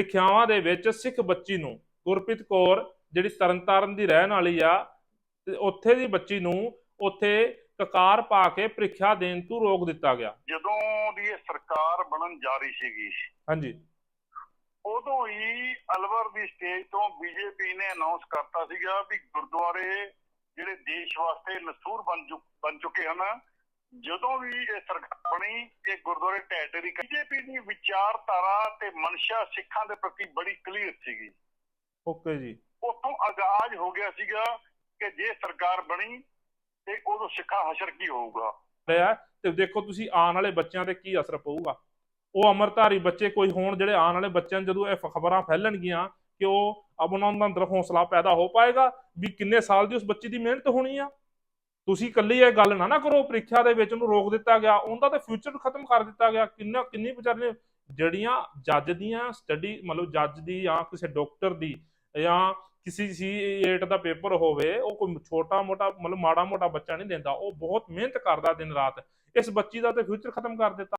ਸਿੱਖਿਆਵਾਂ ਦੇ ਵਿੱਚ ਸਿੱਖ ਬੱਚੀ ਨੂੰ ਗੁਰਪ੍ਰੀਤ ਕੌਰ ਜਿਹੜੀ ਤਰਨਤਾਰਨ ਦੀ ਰਹਿਣ ਵਾਲੀ ਆ ਤੇ ਉੱਥੇ ਦੀ ਬੱਚੀ ਨੂੰ ਉੱਥੇ ਕਕਾਰ ਪਾ ਕੇ ਪ੍ਰੀਖਿਆ ਦੇਣ ਤੋਂ ਰੋਕ ਦਿੱਤਾ ਗਿਆ। ਜਦੋਂ ਦੀ ਇਹ ਸਰਕਾਰ ਬਣਨ ਜਾ ਰਹੀ ਸੀਗੀ ਹਾਂਜੀ। ਉਦੋਂ ਹੀ ਅਲਵਰ ਦੀ ਸਟੇਜ ਤੋਂ ਬੀਜੇਪੀ ਨੇ ਅਨਾਉਂਸ ਕਰਤਾ ਸੀਗਾ ਵੀ ਗੁਰਦੁਆਰੇ ਜਿਹੜੇ ਦੇਸ਼ ਵਾਸਤੇ ਨਸੂਰ ਬਣ ਚੁੱਕੇ ਹਨ ਜਦੋਂ ਵੀ ਇਹ ਸਰਕਾਰ ਬਣੀ ਇਹ ਗੁਰਦੁਆਰੇ ਢੇਰੀ ਬੀਜੇਪੀ ਦੀ ਵਿਚਾਰਧਾਰਾ ਤੇ ਮਨਸ਼ਾ ਸਿੱਖਾਂ ਦੇ ਪ੍ਰਤੀ ਬੜੀ ਕਲੀਅਰ ਸੀਗੀ। ਓਕੇ ਜੀ। ਉੱਥੋਂ ਆਗਾਜ਼ ਹੋ ਗਿਆ ਸੀਗਾ ਕਿ ਜੇ ਸਰਕਾਰ ਬਣੀ ਤੇ ਉਦੋਂ ਸਿੱਖਾਂ ਹਸ਼ਰ ਕੀ ਹੋਊਗਾ। ਰਿਹਾ ਤੇ ਦੇਖੋ ਤੁਸੀਂ ਆਉਣ ਵਾਲੇ ਬੱਚਿਆਂ ਤੇ ਕੀ ਅਸਰ ਪਊਗਾ। ਉਹ ਅਮਰਧਾਰੀ ਬੱਚੇ ਕੋਈ ਹੋਣ ਜਿਹੜੇ ਆਉਣ ਵਾਲੇ ਬੱਚਿਆਂ ਜਦੋਂ ਇਹ ਖਬਰਾਂ ਫੈਲਣਗੀਆਂ ਕਿ ਉਹ ਅਬ ਉਹਨਾਂ ਦੇ ਅੰਦਰ ਹੌਸਲਾ ਪੈਦਾ ਹੋ ਪਾਏਗਾ ਵੀ ਕਿੰਨੇ ਸਾਲ ਦੀ ਉਸ ਬੱਚੀ ਦੀ ਮਿਹਨਤ ਹੋਣੀ ਆ। ਤੁਸੀਂ ਇਕੱਲੀ ਇਹ ਗੱਲ ਨਾ ਨਾ ਕਰੋ, ਪ੍ਰੀਖਿਆ ਦੇ ਵਿੱਚ ਉਹਨੂੰ ਰੋਕ ਦਿੱਤਾ ਗਿਆ, ਉਹਦਾ ਤਾਂ ਫਿਊਚਰ ਖਤਮ ਕਰ ਦਿੱਤਾ ਗਿਆ। ਕਿੰਨਾ ਕਿੰਨੀ ਵਿਚਾਰੇ ਜਿਹੜੀਆਂ ਜੱਜ ਦੀਆਂ ਸਟੱਡੀ ਮਤਲਬ ਜੱਜ ਦੀ ਜਾਂ ਕਿਸੇ ਡਾਕਟਰ ਦੀ ਜਾਂ ਕਿਸੇ ਸੀ ਸੀ8 ਦਾ ਪੇਪਰ ਹੋਵੇ, ਉਹ ਕੋਈ ਛੋਟਾ ਮੋਟਾ, ਮਤਲਬ ਮਾੜਾ ਮੋਟਾ ਬੱਚਾ ਨਹੀਂ ਦਿੰਦਾ। ਉਹ ਬਹੁਤ ਮਿਹਨਤ ਕਰਦਾ ਦਿਨ ਰਾਤ। ਇਸ ਬੱਚੀ ਦਾ ਤੇ ਫਿਊਚਰ ਖਤਮ ਕਰ ਦਿੱਤਾ।